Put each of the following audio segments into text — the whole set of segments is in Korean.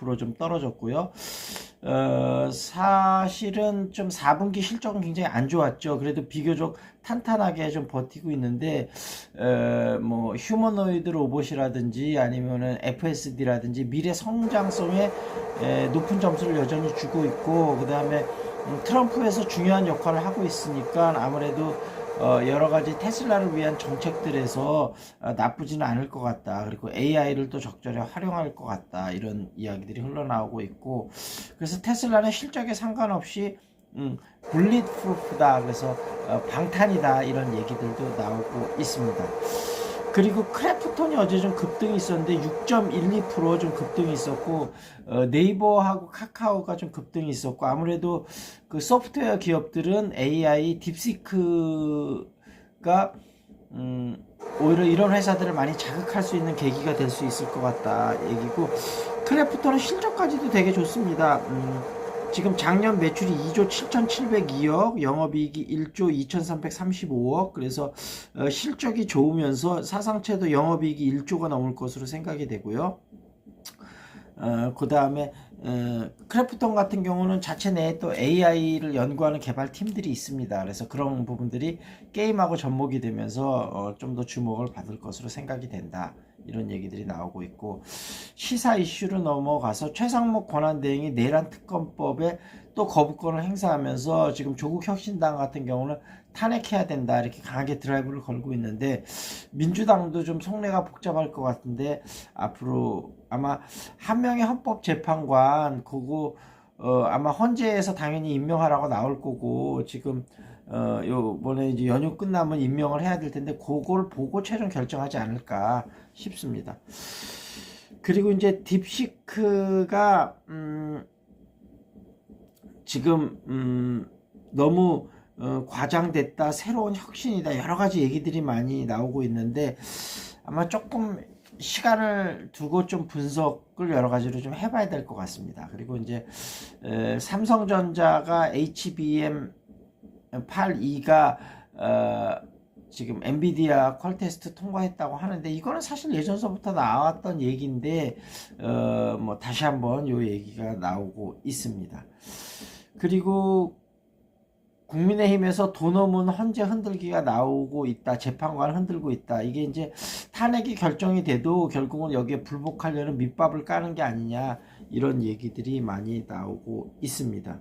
15%좀 떨어졌고요. 어, 사실은 좀 4분기 실적은 굉장히 안 좋았죠. 그래도 비교적 탄탄하게 좀 버티고 있는데, 어, 뭐, 휴머노이드 로봇이라든지 아니면은 FSD라든지 미래 성장성에 에, 높은 점수를 여전히 주고 있고, 그 다음에 트럼프에서 중요한 역할을 하고 있으니까 아무래도 어, 여러 가지 테슬라를 위한 정책들에서 어, 나쁘지는 않을 것 같다. 그리고 AI를 또 적절히 활용할 것 같다. 이런 이야기들이 흘러나오고 있고, 그래서 테슬라는 실적에 상관없이 음, 분리 프루프다. 그래서 어, 방탄이다. 이런 얘기들도 나오고 있습니다. 그리고 크래프톤이 어제 좀 급등이 있었는데 6.12%좀 급등이 있었고 어, 네이버하고 카카오가 좀 급등이 있었고 아무래도 그 소프트웨어 기업들은 AI 딥시크가 음, 오히려 이런 회사들을 많이 자극할 수 있는 계기가 될 수 있을 것 같다 얘기고 크래프톤은 실적까지도 되게 좋습니다. 음, 지금 작년 매출이 2조 7,702억, 영업이익이 1조 2,335억, 그래서 어, 실적이 좋으면서 사상체도 영업이익이 1조가 넘을 것으로 생각이 되고요. 어, 그 다음에 어, 크래프톤 같은 경우는 자체 내에 또 AI를 연구하는 개발 팀들이 있습니다. 그래서 그런 부분들이 게임하고 접목이 되면서 어, 좀 더 주목을 받을 것으로 생각이 된다. 이런 얘기들이 나오고 있고 시사 이슈로 넘어가서 최상목 권한대행이 내란 특검법에 또 거부권을 행사하면서 지금 조국 혁신당 같은 경우는 탄핵해야 된다 이렇게 강하게 드라이브를 걸고 있는데 민주당도 좀 속내가 복잡할 것 같은데 앞으로 아마 한 명의 헌법 재판 관 그거 어, 아마 헌재에서 당연히 임명하라고 나올 거고 지금 어, 요번에 이제 연휴 끝나면 임명을 해야 될 텐데 그걸 보고 최종 결정하지 않을까 싶습니다. 그리고 이제 딥시크가 음, 지금 음, 너무 어, 과장됐다 새로운 혁신이다 여러 가지 얘기들이 많이 나오고 있는데 아마 조금 시간을 두고 좀 분석을 여러 가지로 좀 해봐야 될 것 같습니다. 그리고 이제 에, 삼성전자가 HBM 82가 어, 지금 엔비디아 퀄 테스트 통과했다고 하는데 이거는 사실 예전서부터 나왔던 얘기인데 어, 뭐 다시 한번 요 얘기가 나오고 있습니다. 그리고 국민의힘에서 돈 없는 헌재 흔들기가 나오고 있다. 재판관 흔들고 있다. 이게 이제 탄핵이 결정이 돼도 결국은 여기에 불복하려는 밑밥을 까는 게 아니냐. 이런 얘기들이 많이 나오고 있습니다.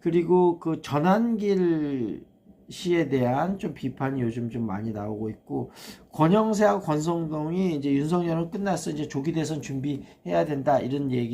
그리고 그 전환길 씨에 대한 좀 비판이 요즘 좀 많이 나오고 있고 권영세하고 권성동이 이제 윤석열은 끝났어 이제 조기 대선 준비해야 된다 이런 얘기